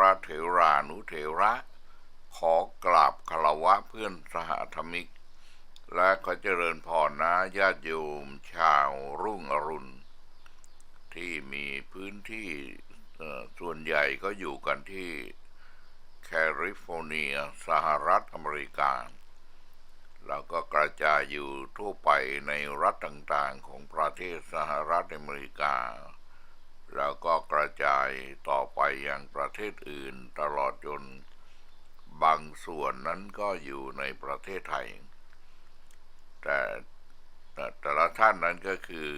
บแทบเท้าพระเถรานุเถระ ขอกราบคารวะเพื่อนสหธรรมิก และขอเจริญพรนะญาติโยมชาวรุ่งอรุณ ที่มีพื้นที่ส่วนใหญ่ก็อยู่กันที่แคลิฟอร์เนียสหรัฐอเมริกา แล้วก็กระจายอยู่ทั่วไปในรัฐต่างๆของประเทศสหรัฐอเมริกา แล้วก็กระจายต่อไปอยังประเทศอื่นตลอดจน บางส่วนนั้นก็อยู่ในประเทศไทยแต่แต่แต่ละท่านนั้นก็คือ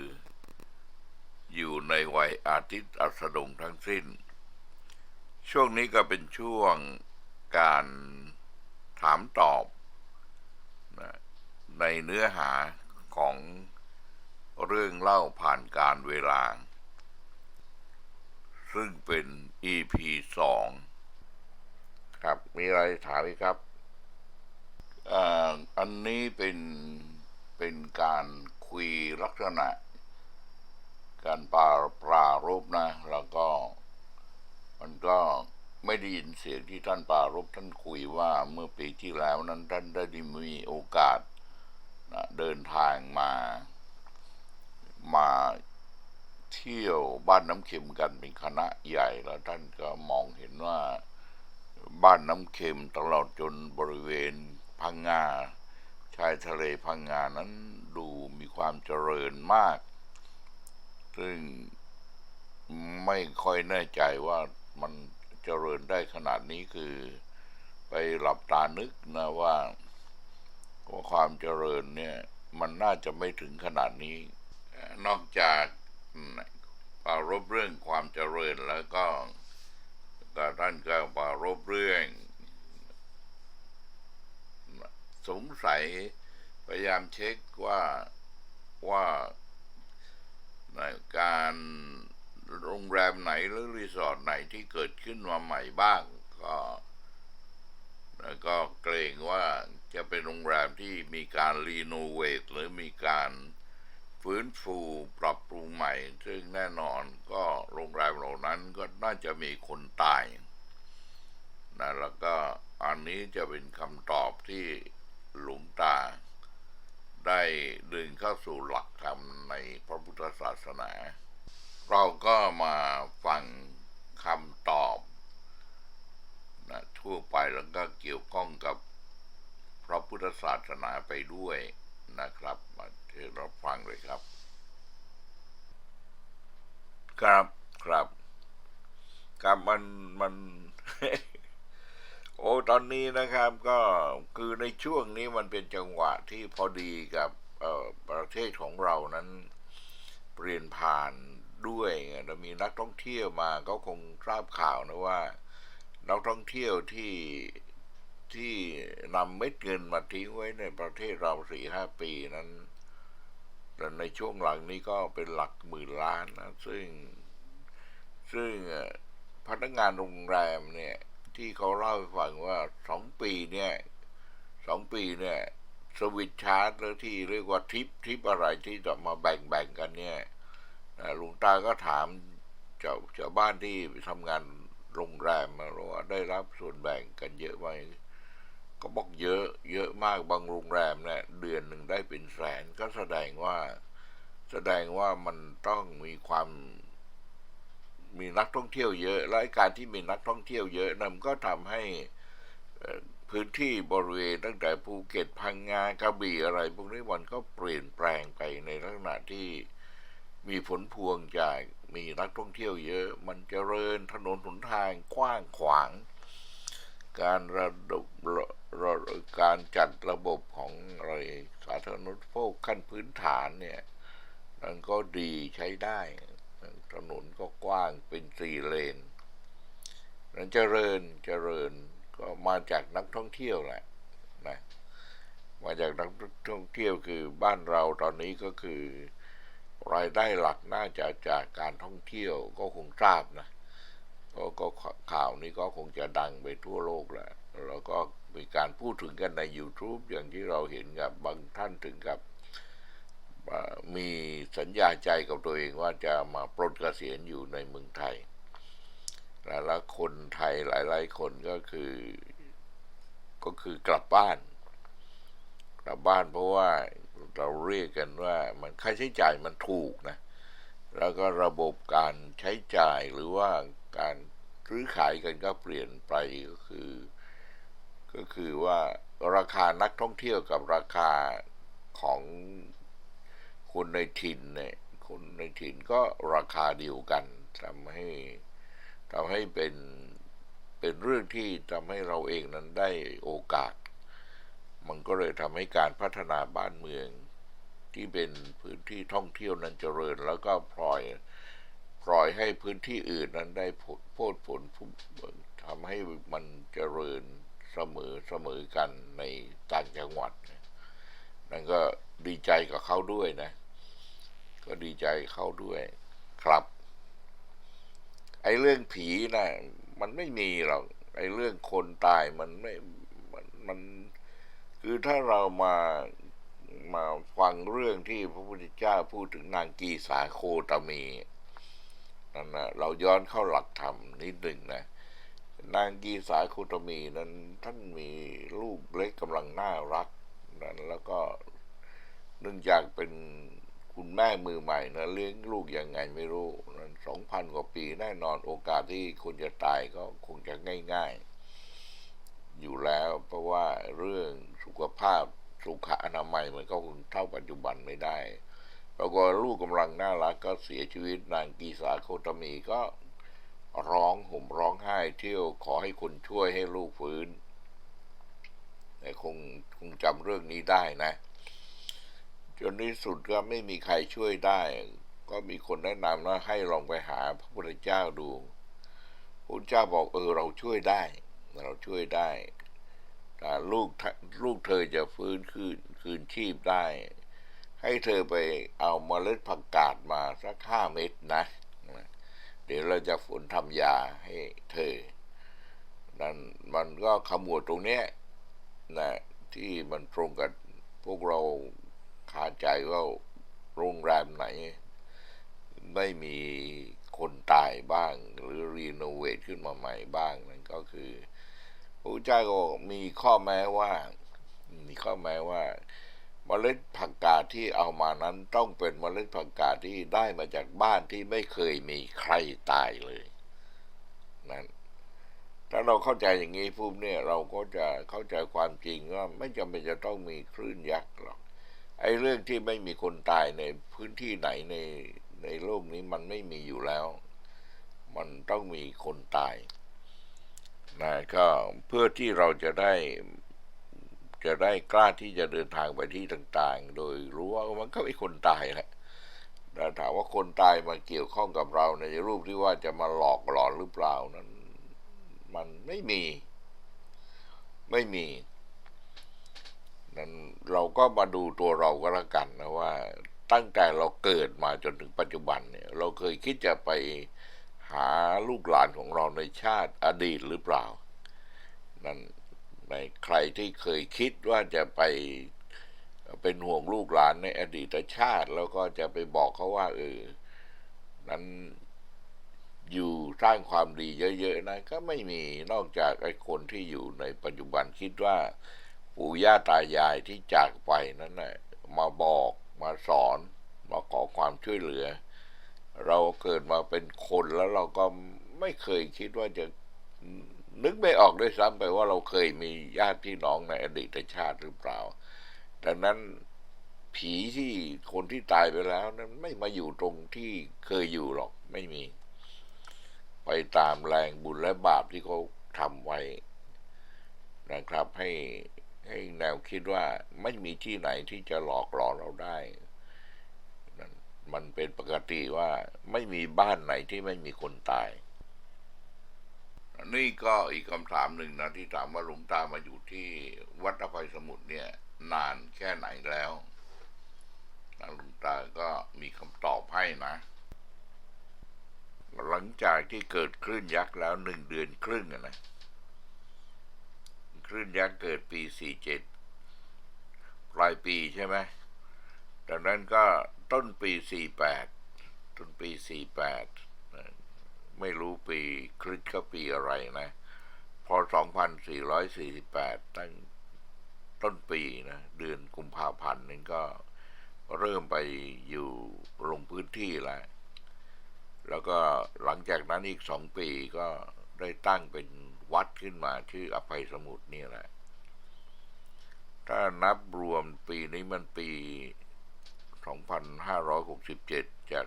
อยู่ในวัยอาทิตย์อัสดงทั้งสิ้น ช่วงนี้ก็เป็นช่วงการถามตอบนะในเนื้อหาของเรื่องเล่าผ่านการเวลา ซึ่งเป็น EP สองครับ มีอะไรถามไหมครับอ่าอันนี้เป็นเป็นการคุยลักษณะ การปาปรารบนะ แล้วก็ มันก็ไม่ได้ยินเสียงที่ท่านปารบท่านคุยว่าเมื่อปีที่แล้วนั้นท่านได้มีโอกาสนะเดินทางมา มา เที่ยวบ้านน้ำเค็มกันเป็นคณะใหญ่แล้วท่านก็มองเห็นว่าบ้านน้ำเค็มตลอดจนบริเวณพังงาชายทะเลพังงานั้นดูมีความเจริญมาก ซึ่งไม่ค่อยแน่ใจว่ามันเจริญได้ขนาดนี้คือไปหลับตานึกนะว่าว่าความเจริญเนี่ย มันน่าจะไม่ถึงขนาดนี้ นอกจาก ปารบเรื่องความเจริญแล้วก็ก็ท่านก็ปารบเรื่อง สงสัยพยายามเช็คว่าว่าในการโรงแรมไหนหรือรีสอร์ทไหนที่เกิดขึ้นมาใหม่บ้าง ก็แล้วก็เกรงว่าจะเป็นโรงแรมที่มีการรีโนเวทหรือมีการ ฟื้นฟูปรับปรุงใหม่ ซึ่งแน่นอนก็โรงแรมเหล่านั้นก็น่าจะมีคนตายนะแล้วก็อันนี้จะเป็นคำตอบที่หลวงตา ได้ดึงเข้าสู่หลักธรรมในพระพุทธศาสนา เราก็มาฟังคำตอบนะทั่วไปแล้วก็เกี่ยวข้องกับพระพุทธศาสนาไปด้วยนะครับ ราฟังเลยครับ ครับครับครับมันมันโอ้ตอนนี้นะครับก็คือในช่วงนี้มันเป็นจังหวะที่พอดีกับประเทศของเรานั้น เปลี่ยนผ่านด้วยไงแล้วมีนักท่องเที่ยวมาก็คงทราบข่าวนะว่า นักท่องเที่ยวที่ที่นำเม็ดเงินมาทิ้งไว้ในประเทศเราสี่ห้าปีนั้น แต่ในช่วงหลังนี้ก็เป็นหลักหมื่นล้านนะซึ่ง ซึ่งพนักงานโรงแรมเนี่ย ที่เขาเล่าให้ฟังว่าสองปีเนี่ยสองปีเนี่ย สวิตชาร์จหรือที่เรียกว่าทริปทริปอะไรที่จะมาแบ่งแบ่งกันเนี่ยลุงตาก็ถามเจ้าชาวบ้านที่ทำงานโรงแรมมาว่าได้รับส่วนแบ่งกันเยอะไหม ก็บอกเยอะ เยอะมากบางโรงแรมเนี่ยเดือนหนึ่งได้เป็นแสนก็แสดงว่าแสดงว่ามันต้องมีความมีนักท่องเที่ยวเยอะ และการที่มีนักท่องเที่ยวเยอะนั่นก็ทำให้พื้นที่บริเวณตั้งแต่ภูเก็ตพังงากระบี่อะไร พวกนี้มันก็เปลี่ยนแปลงไปในลักษณะที่มีผลพวงจากมีนักท่องเที่ยวเยอะ มันเจริญถนนหนทางกว้างขวาง การระดบ การจัดระบบของอะไรสาธารณูปโภคขั้นพื้นฐานเนี่ยมันก็ดีใช้ได้ ถนนก็กว้างเป็นสี่เลนนั้นเจริญเจริญก็มาจากนักท่องเที่ยวแหละนะมาจากนักท่องเที่ยวคือบ้านเราตอนนี้ก็คือ รายได้หลักน่าจะจากการท่องเที่ยวก็คงทราบนะก็ก็ข่าวนี้ก็คงจะดังไปทั่วโลกแหละแล้วก็ มีการพูดถึงกันใน YouTube อย่างที่เราเห็นกับบางท่านถึงกับมีสัญญาใจกับตัวเองว่าจะมาปลดเกษียณอยู่ในเมืองไทยหลายๆคนไทยหลายๆคนก็คือก็คือกลับบ้าน กลับบ้านเพราะว่าเราเรียกกันว่ามันค่าใช้จ่ายมันถูกนะ แล้วก็ระบบการใช้จ่ายหรือว่าการซื้อขายกันก็เปลี่ยนไปก็คือ ก็คือว่าราคานักท่องเที่ยวกับราคาของคนในถิ่นเนี่ยคนในถิ่นก็ราคาเดียวกันทำให้ทำให้เป็นเป็นเรื่องที่ทำให้เราเองนั้นได้โอกาส มันก็เลยทำให้การพัฒนาบ้านเมือง ที่เป็นพื้นที่ท่องเที่ยวนั้นเจริญ แล้วก็ปล่อยปล่อยให้พื้นที่อื่นนั้นได้ผลโพดผลทำให้มันเจริญ เสมอเสมอกันในต่างจังหวัด นั่นก็ดีใจกับเขาด้วยนะ ก็ดีใจเขาด้วยครับ ไอ้เรื่องผีนะมันไม่มีหรอกไอ้เรื่องคนตายมันไม่มันมัน คือถ้าเรามามาฟังเรื่องที่พระพุทธเจ้าพูดถึงนางกีสาโคตมีนั่นนะเราย้อนเข้าหลักธรรมนิดหนึ่งนะ นางกีสาโคตมีนั้นท่านมีลูกเล็กกำลังน่ารักนั้นแล้วก็เนื่องจากเป็นคุณแม่มือใหม่นะเลี้ยงลูกยังไงไม่รู้นั้นสองพันกว่าปีแน่นอนโอกาสที่คนจะตายก็คงจะง่าย ๆ อยู่แล้วเพราะว่าเรื่องสุขภาพสุขอนามัยมันก็คงเท่าปัจจุบันไม่ได้ปรากฏลูกกำลังน่ารักก็เสียชีวิตนางกีสาโคตมีก็ ร้องห่มร้องไห้เที่ยวขอให้คนช่วยให้ลูกฟื้นแต่คงคงจำเรื่องนี้ได้นะ จนที่สุดก็ไม่มีใครช่วยได้ ก็มีคนแนะนำว่าให้ลองไปหาพระพุทธเจ้าดูพระเจ้าบอกเออเราช่วยได้ เราช่วยได้แต่ลูกลูกเธอจะฟื้นคืนคืนชีพได้ ให้เธอไปเอาเมล็ดผักกาดมาสักห้าเม็ดนะ ดี๋ยวเราจะฝนทำยาให้เธอ นั่นมันก็ขมวดตรงเนี้ยนะที่มันตรงกับพวกเราคาใจว่าโรงแรมไหน ไม่มีคนตายบ้าง หรือรีโนเวทขึ้นมาใหม่บ้างนั่นก็คือพระเจ้าก็มีข้อแม้ว่า มีข้อแม้ว่า เมล็ดผักกาดที่เอามานั้นต้องเป็นเมล็ดผักกาดที่ได้มาจากบ้านที่ไม่เคยมีใครตายเลยนั้นถ้าเราเข้าใจอย่างนี้ปุ๊บเนี่ย เราก็จะเข้าใจความจริงว่าไม่จำเป็นจะต้องมีคลื่นยักษ์หรอกไอ้เรื่องที่ไม่มีคนตายในพื้นที่ไหนในในโลกนี้มันไม่มีอยู่แล้ว มันต้องมีคนตายนะก็เพื่อที่เราจะได้ จะได้กล้าที่จะเดินทางไปที่ต่างๆ โดยรู้ว่ามันก็มีคนตายแหละแต่ถามว่าคนตายมาเกี่ยวข้องกับเราในรูปที่ว่าจะมาหลอกหลอนหรือเปล่านั้น มันไม่มี ไม่มีนั้นเราก็มาดูตัวเราก็แล้วกันนะว่า ตั้งแต่เราเกิดมาจนถึงปัจจุบันเนี่ย เราเคยคิดจะไปหาลูกหลานของเราในชาติอดีตหรือเปล่า นั่น ในใครที่เคยคิดว่าจะไปเป็นห่วงลูกหลานในอดีตชาติ แล้วก็จะไปบอกเขาว่า เออ นั้นอยู่สร้างความดีเยอะ ๆ นะ ก็ไม่มีนอกจากไอ้คนที่อยู่ในปัจจุบันคิดว่าปู่ย่าตายายที่จากไปนั้นนะมาบอกมาสอนมาขอความช่วยเหลือ เราเกิดมาเป็นคนแล้วเราก็ไม่เคยคิดว่าจะ นึกไม่ออกด้วยซ้ำไปว่าเราเคยมีญาติพี่น้องในอดีตชาติหรือเปล่า ดังนั้นผีที่คนที่ตายไปแล้ว นั้นไม่มาอยู่ตรงที่เคยอยู่หรอกไม่มี ไปตามแรงบุญและบาปที่เขาทำไว้นะครับ ให้ให้แนวคิดว่าไม่มีที่ไหนที่จะหลอกหลอนเราได้ มันเป็นปกติว่าไม่มีบ้านไหนที่ไม่มีคนตาย นี่ก็อีกคำถามหนึ่งนะที่ถามว่าหลวงตามาอยู่ที่วัดอภัยสมุทรเนี่ย นานแค่ไหนแล้วหลวงตาก็มีคำตอบให้นะ หลังจากที่เกิดคลื่นยักษ์แล้วหนึ่งเดือนครึ่งนะคลื่นยักษ์เกิดปีสี่เจ็ดปลายปีใช่ไหมดังนั้นก็ต้นปีสี่แปดต้นปีสี่แปด ไม่รู้ปีคริสต์เขาปีอะไรนะ พอ 2448 ตั้งต้นปีนะ เดือนกุมภาพันธ์นึงก็เริ่มไปอยู่ลงพื้นที่แล้วแล้วก็หลังจากนั้นอีกสองปีก็ได้ตั้งเป็นวัดขึ้นมาชื่ออภัยสมุทรนี่แหละ ถ้านับรวมปีนี้มันปี 2567 จาก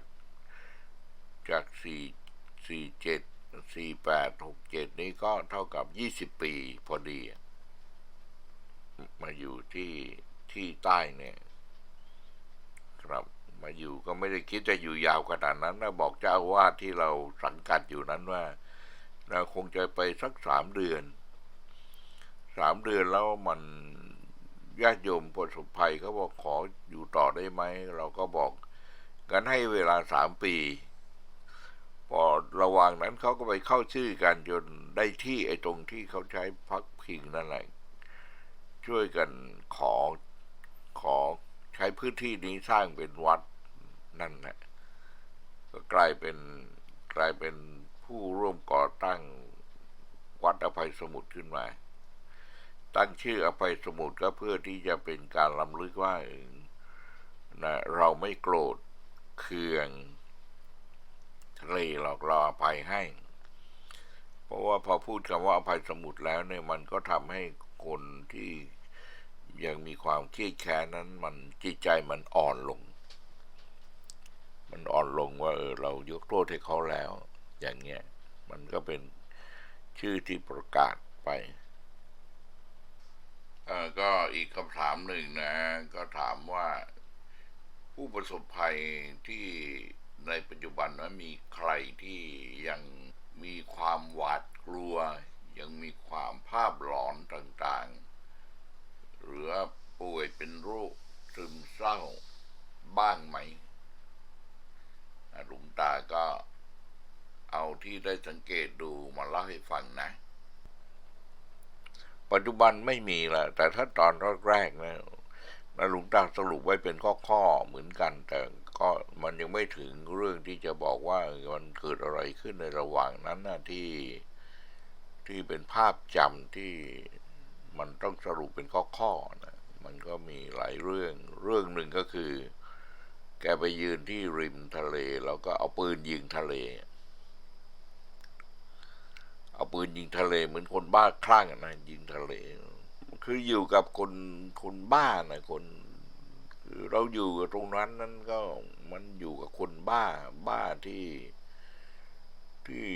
จาก4 47 48 67นี้ก็เท่ากับ20ปีพอดี มาอยู่ที่ที่ใต้เนี่ย ครับมาอยู่ก็ไม่ได้คิดจะอยู่ยาวขนาดนั้นนะบอกเจ้าอาวาดที่เราสังกัดอยู่นั้นว่า เราคงจะไปสักสามเดือนสามเดือนแล้วมันญาติโยมประสบภัยเขาบอกขออยู่ต่อได้ไหม เราก็บอกกันให้เวลาสามปี พอระหว่างนั้นเขาก็ไปเข้าชื่อกันจนได้ที่ไอ้ตรงที่เขาใช้พักพิงนั่นแหละช่วยกันขอขอใช้พื้นที่นี้สร้างเป็นวัดนั่นแหละก็กลายเป็นกลายเป็นผู้ร่วมก่อตั้งวัดอภัยสมุทรขึ้นมา ตั้งชื่ออภัยสมุทรก็เพื่อที่จะเป็นการลำลึกว่าเออนะเราไม่โกรธเคือง เลหรอกรอภัยให้ เพราะว่าพอพูดคำว่าอภัยสมุทรแล้วเนี่ยมันก็ทำให้คนที่ยังมีความเครียดแค้นนั้น มันจิตใจมันอ่อนลง มันอ่อนลงว่าเออเรายกโทษให้เขาแล้ว อย่างเงี้ย มันก็เป็นชื่อที่ประกาศไปเออก็อีกคำถามหนึ่งนะ ก็ถามว่าผู้ประสบภัยที่ ในปัจจุบันนะมีใครที่ยังมีความหวาดกลัว ยังมีความภาพหลอนต่างๆ หรือป่วยเป็นโรคซึมเศร้าบ้างไหมหลุงตาก็เอาที่ได้สังเกตดูมาเล่าให้ฟังนะ ปัจจุบันไม่มีละแต่ถ้าตอนแรกๆนะนะหลุงตาสรุปไว้เป็นข้อๆเหมือนกันแต่ ก็มันยังไม่ถึงเรื่องที่จะบอกว่ามันเกิดอะไรขึ้นในระหว่างนั้นนะที่ที่เป็นภาพจำที่มันต้องสรุปเป็นข้อๆนะมันก็มีหลายเรื่อง เรื่องหนึ่งก็คือ แกไปยืนที่ริมทะเล แล้วก็เอาปืนยิงทะเล เอาปืนยิงทะเลเหมือนคนบ้าคลั่งนะยิงทะเล คืออยู่กับคนคนบ้านะคน เราอยู่กับตรงนั้นนั้นก็มันอยู่กับคนบ้าบ้าที่ที่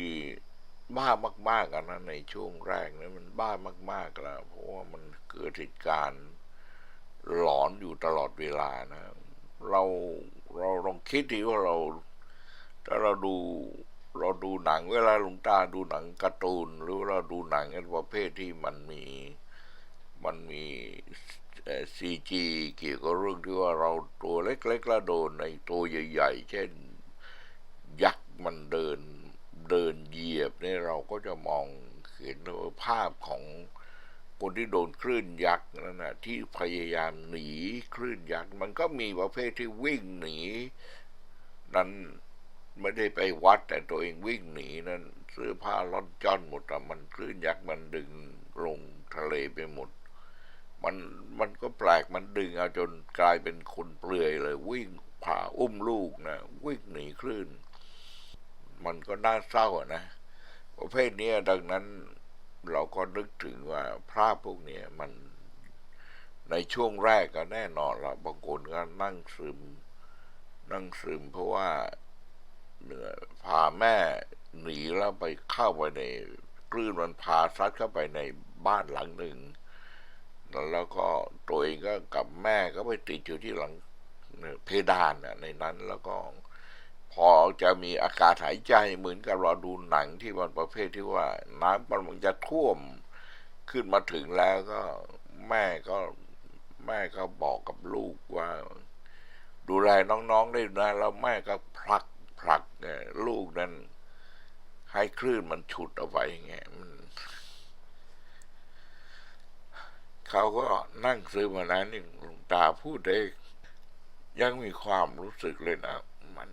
บ้ามากๆกันนะในช่วงแรกนะมันบ้ามากๆแล้วเพราะว่ามันเกิดเหตุการณ์หลอนอยู่ตลอดเวลานะ เราเราลองคิดดีว่าเรา ถ้าเราดูเราดูหนังเวลาหลวงตาดูหนังการ์ตูน หรือว่าเราดูหนังประเภทที่มันมีมันมี ซีจีเกี่ยวกับเรื่องที่ว่าเราตัวเล็กๆแล้วโดนในตัวใหญ่ๆ เช่นยักษ์มันเดินเดินเหยียบเนี่ยเราก็จะมองเห็นภาพของคนที่โดนคลื่นยักษ์นั่นนะที่พยายามหนีคลื่นยักษ์มันก็มีประเภทที่วิ่งหนี นั้นไม่ได้ไปวัดแต่ตัวเองวิ่งหนีนั้นเสื้อผ้าล่อนจ้อนหมดอะมันคลื่นยักษ์มันดึงลงทะเลไปหมด มันมันก็แปลกมันดึงเอาจนกลายเป็นคนเปลือยเลย วิ่งผ่าอุ้มลูกนะวิ่งหนีคลื่น มันก็น่าเศร้านะประเภทนี้ดังนั้นเราก็นึกถึงว่าพระพวกเนี้ยมันในช่วงแรกก็แน่นอนละบางคนก็นั่งซึม นั่งซึมเพราะว่าเหนื่อยพาแม่หนีแล้วไปเข้าไปในคลื่นมันพาซัดเข้าไปในบ้านหลังหนึ่ง แล้วก็ตัวเองก็กับแม่ก็ไปติดอยู่ที่หลังเพดานน่ในนั้นแล้วก็พอจะมีอากาศหายใจเหมือนกับเราดูหนังที่มันประเภทที่ว่า น้ำมันจะท่วมขึ้นมาถึงแล้วก็แม่ก็แม่ก็บอกกับลูกว่า ดูแลน้องๆได้นะแล้วแม่ก็ผลักผลักเนี่ยลูกนั้นให้คลื่นมันฉุดเอาไว้ไงมัน เขาก็นั่งซื้อมาแล้วนี่หลวงตาพูดได้ยังมีความรู้สึกเลยนะ มัน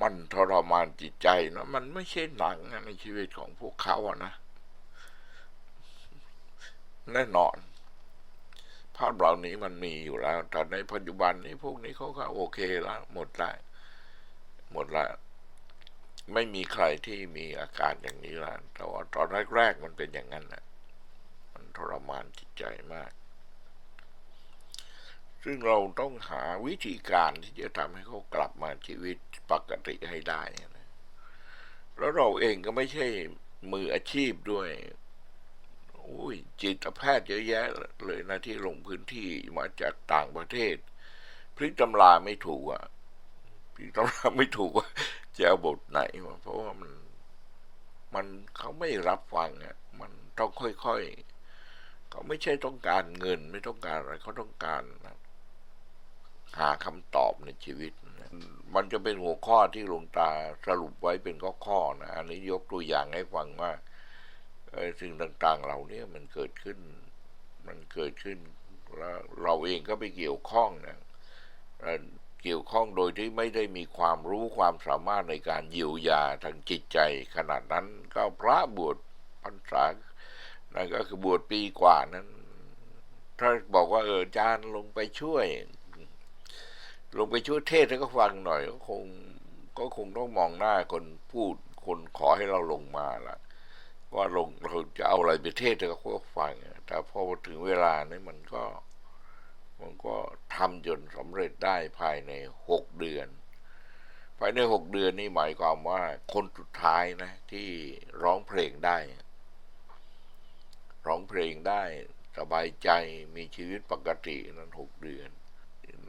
มันทรมานจิตใจนะมันไม่ใช่หนังในชีวิตของพวกเขาอะนะ แน่นอน ภาพเหล่านี้มันมีอยู่แล้ว แต่ในปัจจุบันนี้พวกนี้เขาก็โอเคแล้ว หมดละหมดละไม่มีใครที่มีอาการอย่างนี้ล้วแต่ว่าตอนแรกๆมันเป็นอย่างนั้นนะ ทรมานจิตใจมาก ซึ่งเราต้องหาวิธีการที่จะทำให้เขากลับมาชีวิตปกติให้ได้นะแล้วเราเองก็ไม่ใช่มืออาชีพด้วยอุ้ยจิตแพทย์เยอะแยะเลยนะที่ลงพื้นที่มาจากต่างประเทศ พลิกตำราไม่ถูกอะพลิกตำราไม่ถูกว่าจะเอาบทไหนมาเพราะว่ามัน มันเขาไม่รับฟังอะมันต้องค่อยๆ เขาไม่ใช่ต้องการเงิน ไม่ต้องการอะไรเขาต้องการหาคำตอบในชีวิต มันจะเป็นหัวข้อที่หลวงตาสรุปไว้เป็นข้อๆนะอันนี้ยกตัวอย่างให้ฟังว่าสิ่งต่าง ๆเหล่านี้มันเกิดขึ้น มันเกิดขึ้นแล้วเราเองก็ไปเกี่ยวข้องนะเกี่ยวข้องโดยที่ไม่ได้มีความรู้ความสามารถในการเยียวยาทางจิตใจขนาดนั้นก็พระบวชพรรษา นั่นก็คือบวชปีกว่านั้นถ้าบอกว่าเอออาจารย์ลงไปช่วย ลงไปช่วยเทศแล้วก็ฟังหน่อยก็คง ก็คงต้องมองหน้าคนพูดคนขอให้เราลงมาละว่าลงเราจะเอาอะไรไปเทศแล้วก็ฟังแต่พอถึงเวลานี่มันก็ มันก็ทำจนสำเร็จได้ภายในหกเดือน ภายในหกเดือนนี่หมายความว่าคนสุดท้ายนะ ที่ร้องเพลงได้ ร้องเพลงได้สบายใจมีชีวิตปกตินั้นหกเดือน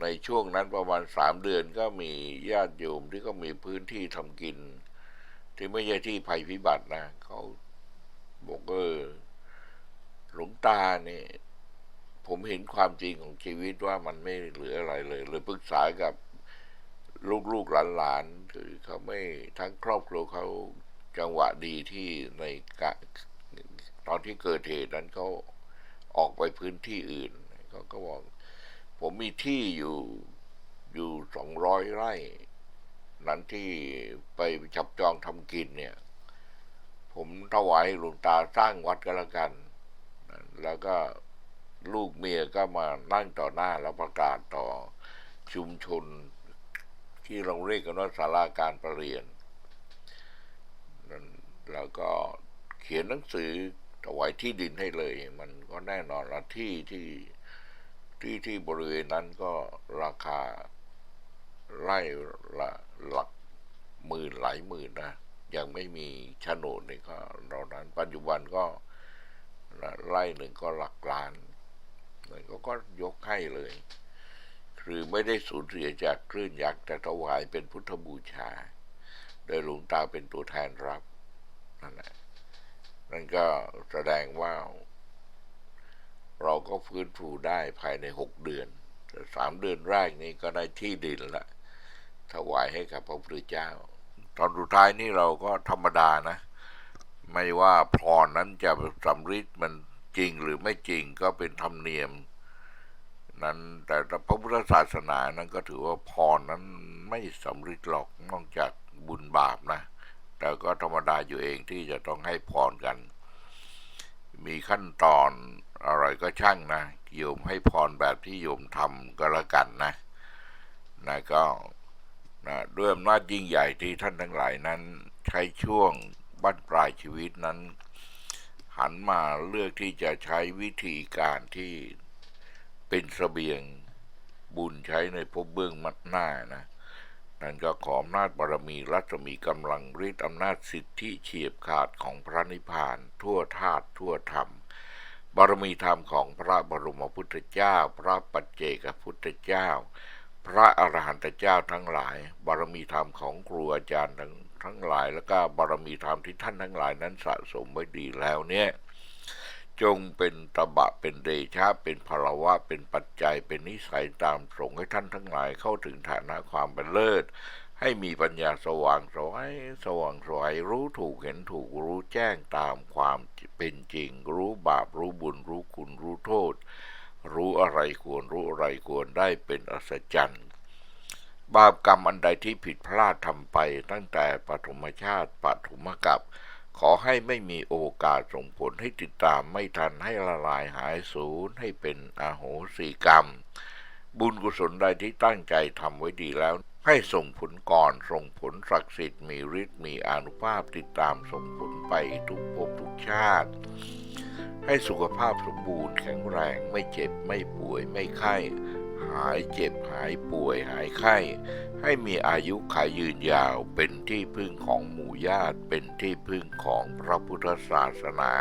ในช่วงนั้นประมาณสามเดือนก็มีญาติโยมที่ก็มีพื้นที่ทำกิน ที่ไม่ใช่ที่ภัยพิบัตินะเขาบอกเออหลวงตาเนี่ย ผมเห็นความจริงของชีวิตว่ามันไม่เหลืออะไรเลยเลยปรึกษากับลูกๆหลานๆคือเขาไม่ทั้งครอบครัวเขาจังหวะดีที่ในกะ ตอนที่เกิดเหตุนั้นเขาออกไปพื้นที่อื่นเขาก็บอก ผมมีที่อยู่อยู่สองร้อยไร่ นั้นที่ไปจับจองทำกินเนี่ย ผมถวายหลวงตาสร้างวัดก็แล้วกัน แล้วก็ลูกเมียก็มานั่งต่อหน้าแล้วประกาศต่อชุมชนที่เราเรียกกันว่าศาลาการประเรียน แล้วก็เขียนหนังสือ ถวายที่ดินให้เลย มันก็แน่นอนละที่ที่ที่ที่บริเวณนั้นก็ราคาไร่ละหลักหมื่นหลายหมื่นนะยังไม่มีโฉนดนี่ก็เรานั้นปัจจุบันก็ไร่หนึ่งก็หลักล้านเลยก็ก็ยกให้เลย คือไม่ได้สูญเสียจากคลื่นยักษ์แต่ถวายเป็นพุทธบูชา โดยหลวงตาเป็นตัวแทนรับนั่นแหละ นั่นก็แสดงว่า เราก็ฟื้นฟูได้ภายในหกเดือนสามเดือนแรกนี้ก็ได้ที่ดินละถวายให้กับพระพุทธเจ้า ตอนสุดท้ายนี่เราก็ธรรมดานะ ไม่ว่าพรนั้นจะสำริดมันจริงหรือไม่จริงก็เป็นธรรมเนียม นั้นแต่พระพุทธศาสนานั้นก็ถือว่าพรนั้นไม่สำเร็จหรอกนอกจากบุญบาปนะ แต่ก็ธรรมดาอยู่เองที่จะต้องให้พรกัน มีขั้นตอนอะไรก็ช่างนะโยมให้พรแบบที่โยมทำก็แล้วกันนะนะก็นะด้วยอำนาจยิ่งใหญ่ที่ท่านทั้งหลายนั้น ใช้ช่วงบั้นปลายชีวิตนั้น หันมาเลือกที่จะใช้วิธีการที่เป็นสเสบียงบุญใช้ในภพเบื้องมัดหน้านะ นั่นก็ขออำนาจบารมีรัศมีกำลังฤทธิ์อำนาจสิทธิเฉียบขาดของพระนิพพาน ทั่วธาตุทั่วธรรม บารมีธรรมของพระบรมพุทธเจ้า พระปัจเจกพุทธเจ้า พระอรหันตเจ้าทั้งหลาย บารมีธรรมของครูอาจารย์ทั้งทั้งหลาย แล้วก็บารมีธรรมที่ท่านทั้งหลายนั้นสะสมไว้ดีแล้วเนี่ย จงเป็นตบะเป็นเดชะเป็นพลวะ เป็นปัจจัยเป็นนิสัยตามส่งให้ท่านทั้งหลายเข้าถึงฐานะความเป็นเลิศ ให้มีปัญญาสว่างสวยสว่างสวยรู้ถูกเห็นถูกรู้แจ้งตามความเป็นจริง รู้บาปรู้บุญรู้คุณรู้โทษ รู้อะไรควรรู้อะไรควรได้เป็นอัศจรรย์บาปกรรมอันใดที่ผิดพลาดทำไปตั้งแต่ปฐมชาติปฐมกัป ขอให้ไม่มีโอกาสส่งผลให้ติดตามไม่ทันให้ละลายหายสูญให้เป็นอาโหสิกรรม บุญกุศลใดที่ตั้งใจทำไว้ดีแล้ว ให้ส่งผลก่อนส่งผลศักดิ์สิทธิ์มีฤทธิ์มีอนุภาพติดตามส่งผลไปทุกภพทุกชาติ ให้สุขภาพสมบูรณ์แข็งแรงไม่เจ็บไม่ป่วยไม่ไข้ หายเจ็บหายป่วยหายไข้ ให้มีอายุขายยืนยาวเป็นที่พึ่งของหมู่ญาติเป็นที่พึ่งของพระพุทธศาสนา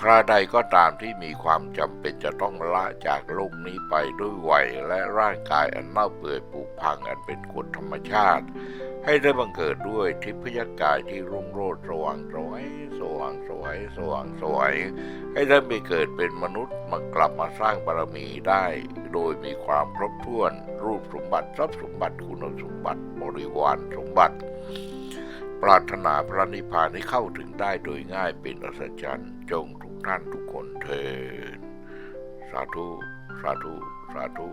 คราใดก็ตามที่มีความจำเป็นจะต้องละจากโลกนี้ไปด้วยวัยและร่างกายอันเน่าเปื่อยผุพังอันเป็นกฎธรรมชาติ ให้ได้บังเกิดด้วยทิพยากายที่รุ่งโรจน์สว่างสวยสว่างสวยสว่างสวยให้ได้ไปเกิดเป็นมนุษย์มากลับมาสร้างบารมีได้ โดยมีความครบถ้วน รูปสมบัติทรัพย์สมบัติคุณสมบัติบริวารสมบัติ ปรารถนาพระนิพพานให้เข้าถึงได้โดยง่ายเป็นอัศจรรย์จงทุกท่านทุกคนเถิดสาธุ สาธุ สาธุ